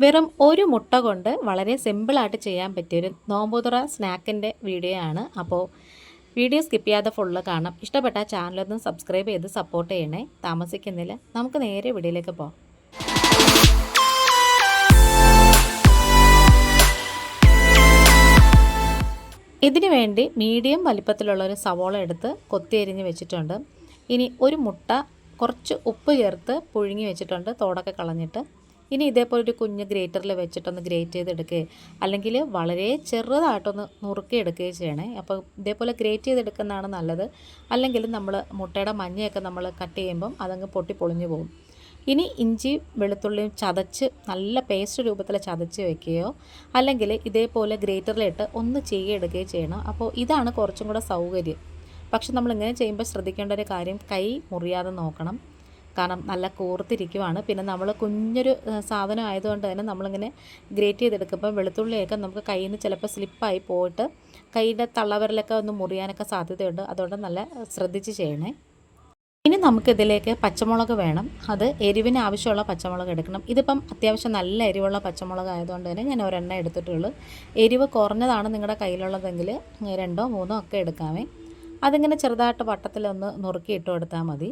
വെറും ഒരു മുട്ട കൊണ്ട് വളരെ സിമ്പിളായിട്ട് ചെയ്യാൻ പറ്റിയൊരു നോമ്പുതുറ സ്നാക്കിന്റെ വീഡിയോ ആണ്. അപ്പോൾ വീഡിയോ സ്കിപ്പ് ചെയ്യാതെ ഫുള്ള് കാണാം. ഇഷ്ടപ്പെട്ട ചാനലൊന്ന് സബ്സ്ക്രൈബ് ചെയ്ത് സപ്പോർട്ട് ചെയ്യണേ. താമസിക്കുന്നില്ല. നമുക്ക് നേരെ വീഡിയോയിലേക്ക് പോകാം ഇതിനു വേണ്ടി മീഡിയം വലിപ്പത്തിലുള്ള ഒരു സവോള എടുത്ത് കൊത്തി അരിഞ്ഞ് വെച്ചിട്ടുണ്ട്. ഇനി ഒരു മുട്ട കുറച്ച് ഉപ്പ് ചേർത്ത് പുഴുങ്ങി വെച്ചിട്ടുണ്ട്. തോടൊക്കെ കളഞ്ഞിട്ട്. ഇനി ഇതേപോലെ ഒരു കുഞ്ഞ് ഗ്രേറ്ററിൽ വെച്ചിട്ടൊന്ന് ഗ്രേറ്റ് ചെയ്തെടുക്കുകയോ അല്ലെങ്കിൽ വളരെ ചെറുതായിട്ടൊന്ന് നുറുക്കിയെടുക്കുകയും ചെയ്യണേ. അപ്പോൾ ഇതേപോലെ ഗ്രേറ്റ് ചെയ്തെടുക്കുന്നതാണ് നല്ലത്. അല്ലെങ്കിൽ നമ്മൾ മുട്ടയുടെ മഞ്ഞയൊക്കെ നമ്മൾ കട്ട് ചെയ്യുമ്പം അതങ്ങ് പൊട്ടി പൊളിഞ്ഞു പോകും. ഇനി ഇഞ്ചി വെളുത്തുള്ളിയും ചതച്ച് നല്ല പേസ്റ്റ് രൂപത്തിൽ ചതച്ച് വെക്കുകയോ അല്ലെങ്കിൽ ഇതേപോലെ ഗ്രേറ്ററിലിട്ട് ഒന്ന് ചെയ്യെടുക്കുകയോ ചെയ്യണം. അപ്പോൾ ഇതാണ് കുറച്ചും കൂടെ സൗകര്യം. പക്ഷെ നമ്മളിങ്ങനെ ചെയ്യുമ്പോൾ ശ്രദ്ധിക്കേണ്ട ഒരു കാര്യം കൈ മുറിയാതെ നോക്കണം. കാരണം നല്ല കോർത്തിരിക്കുവാണ്. പിന്നെ നമ്മൾ കുഞ്ഞൊരു സാധനം ആയതുകൊണ്ട് തന്നെ നമ്മളിങ്ങനെ ഗ്രേറ്റ് ചെയ്തെടുക്കുമ്പോൾ വെളുത്തുള്ളിയൊക്കെ നമുക്ക് കയ്യിൽ നിന്ന് ചിലപ്പോൾ സ്ലിപ്പായി പോയിട്ട് കൈയുടെ തള്ളവരലൊക്കെ ഒന്ന് മുറിയാനൊക്കെ സാധ്യതയുണ്ട്. അതുകൊണ്ട് നല്ല ശ്രദ്ധിച്ച് ചെയ്യണേ. ഇനി നമുക്കിതിലേക്ക് പച്ചമുളക് വേണം. അത് എരിവിന് ആവശ്യമുള്ള പച്ചമുളക് എടുക്കണം. ഇതിപ്പം അത്യാവശ്യം നല്ല എരിവുള്ള പച്ചമുളക് ആയതുകൊണ്ട് തന്നെ ഞാൻ ഒരെണ്ണം എടുത്തിട്ടുള്ളൂ. എരിവ് കുറഞ്ഞതാണ് നിങ്ങളുടെ കയ്യിലുള്ളതെങ്കിൽ രണ്ടോ മൂന്നോ ഒക്കെ എടുക്കാമേ അതിങ്ങനെ ചെറുതായിട്ട് വട്ടത്തിലൊന്ന് നുറുക്കി ഇട്ട് കൊടുത്താൽ മതി.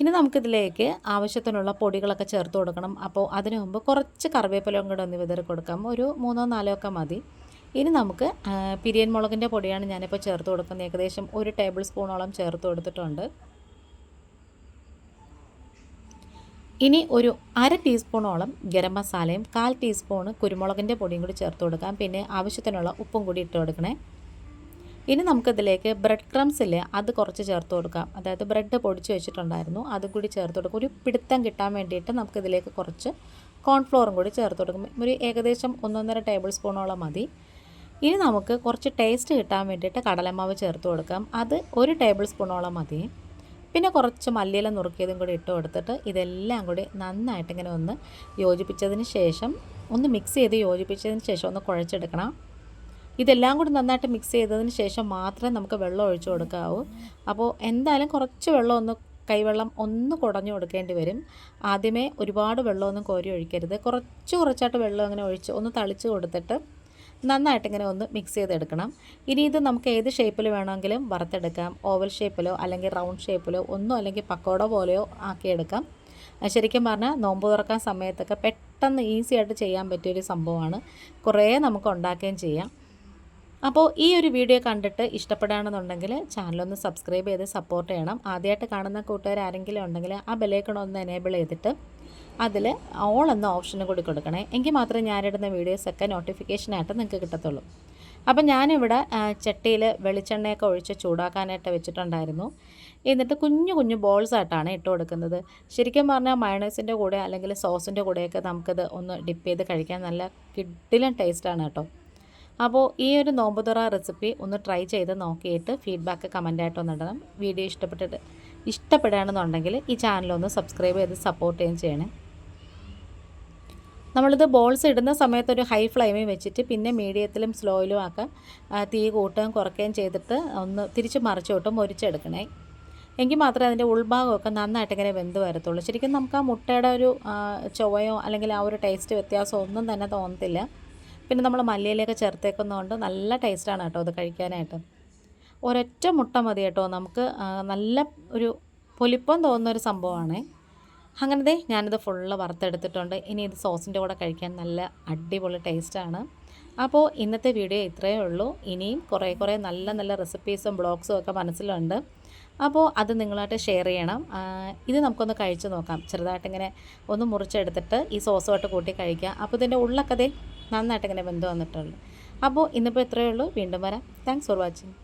ഇനി നമുക്കിതിലേക്ക് ആവശ്യത്തിനുള്ള പൊടികളൊക്കെ ചേർത്ത് കൊടുക്കണം. അപ്പോൾ അതിനു മുമ്പ് കുറച്ച് കറിവേപ്പിലയും കൂടെ ഒന്ന് വിതറി കൊടുക്കാം. ഒരു മൂന്നോ നാലോ ഒക്കെ മതി. ഇനി നമുക്ക് പിരിയൻ മുളകിന്റെ പൊടിയാണ് ഞാനിപ്പോൾ ചേർത്ത് കൊടുക്കുന്നത്. ഏകദേശം ഒരു ടേബിൾ സ്പൂണോളം ചേർത്ത് കൊടുത്തിട്ടുണ്ട്. ഇനി ഒരു അര ടീസ്പൂണോളം ഗരം മസാലയും കാൽ ടീസ്പൂണ് കുരുമുളകിന്റെ പൊടിയും കൂടി ചേർത്ത് കൊടുക്കാം. പിന്നെ ആവശ്യത്തിനുള്ള ഉപ്പും കൂടി ഇട്ട് കൊടുക്കണേ. ഇനി നമുക്കിതിലേക്ക് ബ്രെഡ് ക്രംസ് ഇല്ലേ അത് കുറച്ച് ചേർത്ത് കൊടുക്കാം. അതായത് ബ്രെഡ് പൊടിച്ച് വെച്ചിട്ടുണ്ടായിരുന്നു അതും കൂടി ചേർത്ത് കൊടുക്കും. ഒരു പിടുത്തം കിട്ടാൻ വേണ്ടിയിട്ട് നമുക്കിതിലേക്ക് കുറച്ച് കോൺഫ്ലോറും കൂടി ചേർത്ത് കൊടുക്കും. ഒരു ഏകദേശം ഒന്നൊന്നര ടേബിൾ സ്പൂണോളം മതി. ഇനി നമുക്ക് കുറച്ച് ടേസ്റ്റ് കിട്ടാൻ വേണ്ടിയിട്ട് കടലമാവ് ചേർത്ത് കൊടുക്കാം. അത് ഒരു ടേബിൾ സ്പൂണോളം മതി. പിന്നെ കുറച്ച് മല്ലിയില നുറുക്കിയതും കൂടി ഇട്ട് കൊടുത്തിട്ട് ഇതെല്ലാം കൂടി നന്നായിട്ട് ഇങ്ങനെ ഒന്ന് യോജിപ്പിച്ചതിന് ശേഷം ഒന്ന് മിക്സ് ചെയ്ത് യോജിപ്പിച്ചതിന് ശേഷം ഒന്ന് കുഴച്ചെടുക്കണം. ഇതെല്ലാം കൂടി നന്നായിട്ട് മിക്സ് ചെയ്തതിന് ശേഷം മാത്രമേ നമുക്ക് വെള്ളം ഒഴിച്ചു കൊടുക്കാവൂ. അപ്പോൾ എന്തായാലും കുറച്ച് വെള്ളം ഒന്ന് കൈവെള്ളം ഒന്ന് കുടഞ്ഞു കൊടുക്കേണ്ടി വരും. ആദ്യമേ ഒരുപാട് വെള്ളമൊന്നും കോരി ഒഴിക്കരുത്. കുറച്ച് കുറച്ചായിട്ട് വെള്ളം അങ്ങനെ ഒഴിച്ച് ഒന്ന് തളിച്ച് കൊടുത്തിട്ട് നന്നായിട്ട് ഇങ്ങനെ ഒന്ന് മിക്സ് ചെയ്തെടുക്കണം. ഇനി ഇത് നമുക്ക് ഏത് ഷേപ്പിൽ വേണമെങ്കിലും വറുത്തെടുക്കാം. ഓവൽ ഷേപ്പിലോ അല്ലെങ്കിൽ റൗണ്ട് ഷേപ്പിലോ ഒന്നും അല്ലെങ്കിൽ പക്കോട പോലെയോ ആക്കിയെടുക്കാം. ശരിക്കും പറഞ്ഞാൽ നോമ്പ് തുറക്കാൻ സമയത്തൊക്കെ പെട്ടെന്ന് ഈസി ആയിട്ട് ചെയ്യാൻ പറ്റിയൊരു സംഭവമാണ്. കുറേ നമുക്ക് ഉണ്ടാക്കുകയും ചെയ്യാം. അപ്പോൾ ഈ ഒരു വീഡിയോ കണ്ടിട്ട് ഇഷ്ടപ്പെടുകയാണെന്നുണ്ടെങ്കിൽ ചാനലൊന്ന് സബ്സ്ക്രൈബ് ചെയ്ത് സപ്പോർട്ട് ചെയ്യണം. ആദ്യമായിട്ട് കാണുന്ന കൂട്ടുകാർ ആരെങ്കിലും ഉണ്ടെങ്കിൽ ആ ബെലേക്കണമൊന്ന് എനേബിൾ ചെയ്തിട്ട് അതിൽ ഓൾ എന്ന ഓപ്ഷൻ കൂടി കൊടുക്കണേ. എങ്കിൽ മാത്രമേ ഞാനിടുന്ന വീഡിയോസൊക്കെ നോട്ടിഫിക്കേഷനായിട്ട് നിങ്ങൾക്ക് കിട്ടത്തുള്ളൂ. അപ്പം ഞാനിവിടെ ചട്ടിയിൽ വെളിച്ചെണ്ണയൊക്കെ ഒഴിച്ച് ചൂടാക്കാനായിട്ട് വെച്ചിട്ടുണ്ടായിരുന്നു. എന്നിട്ട് കുഞ്ഞു കുഞ്ഞു ബോൾസ് ആയിട്ടാണ് ഇട്ട് കൊടുക്കുന്നത്. ശരിക്കും പറഞ്ഞാൽ മയണൈസിന്റെ കൂടെ അല്ലെങ്കിൽ സോസിന്റെ കൂടെയൊക്കെ നമുക്കത് ഒന്ന് ഡിപ്പ് ചെയ്ത് കഴിക്കാൻ നല്ല കിഡിലും ടേസ്റ്റാണ് കേട്ടോ. അപ്പോൾ ഈ ഒരു നോമ്പുതുറ റെസിപ്പി ഒന്ന് ട്രൈ ചെയ്ത് നോക്കിയിട്ട് ഫീഡ്ബാക്ക് കമന്റായിട്ട് ഒന്ന് ഇടണം. വീഡിയോ ഇഷ്ടപ്പെട്ടിട്ട് ഇഷ്ടപ്പെടുകയാണെന്നുണ്ടെങ്കിൽ ഈ ചാനലൊന്ന് സബ്സ്ക്രൈബ് ചെയ്ത് സപ്പോർട്ട് ചെയ്യുകയും ചെയ്യണേ. നമ്മളിത് ബോൾസ് ഇടുന്ന സമയത്ത് ഒരു ഹൈ ഫ്ലെയിമിൽ വെച്ചിട്ട് പിന്നെ മീഡിയത്തിലും സ്ലോയിലും ആക്കാൻ തീ കൂട്ടുകയും കുറയ്ക്കുകയും ചെയ്തിട്ട് ഒന്ന് തിരിച്ച് മറിച്ചോട്ടും ഒരിച്ചെടുക്കണേ എങ്കിൽ മാത്രമേ അതിന്റെ ഉൾഭാഗമൊക്കെ നന്നായിട്ട് ഇങ്ങനെ വെന്ത് വരത്തുള്ളൂ. ശരിക്കും നമുക്ക് ആ മുട്ടയുടെ ഒരു ചൊവയോ അല്ലെങ്കിൽ ആ ഒരു ടേസ്റ്റ് വ്യത്യാസമോ ഒന്നും തന്നെ തോന്നത്തില്ല. പിന്നെ നമ്മൾ മല്ലിയിലൊക്കെ ചേർത്തേക്കുന്നതുകൊണ്ട് നല്ല ടേസ്റ്റാണ് കേട്ടോ അത് കഴിക്കാനായിട്ട്. ഒരൊറ്റ മുട്ട മതി കേട്ടോ നമുക്ക് നല്ല ഒരു പൊലിപ്പം തോന്നുന്ന ഒരു സംഭവമാണ് അങ്ങനത്തെ ഞാനിത് ഫുള്ള് വറുത്തെടുത്തിട്ടുണ്ട്. ഇനി ഇത് സോസിന്റെ കൂടെ കഴിക്കാൻ നല്ല അടിപൊളി ടേസ്റ്റാണ്. അപ്പോൾ ഇന്നത്തെ വീഡിയോ ഇത്രയേ ഉള്ളൂ. ഇനിയും കുറേ കുറേ നല്ല നല്ല റെസിപ്പീസും ബ്ലോഗ്സും ഒക്കെ മനസ്സിലുണ്ട്. അപ്പോൾ അത് നിങ്ങളായിട്ട് ഷെയർ ചെയ്യണം. ഇത് നമുക്കൊന്ന് കഴിച്ചു നോക്കാം. ചെറുതായിട്ടിങ്ങനെ ഒന്ന് മുറിച്ചെടുത്തിട്ട് ഈ സോസുമായിട്ട് കൂട്ടി കഴിക്കാം അപ്പോൾ ഇതിന്റെ ഉള്ളൊക്കെ നന്നായിട്ടിങ്ങനെ വെന്ത് വന്നിട്ടുള്ളൂ അപ്പോൾ ഇന്നിപ്പോൾ ഇത്രയേ ഉള്ളൂ. വീണ്ടും വരാം. Thanks for watching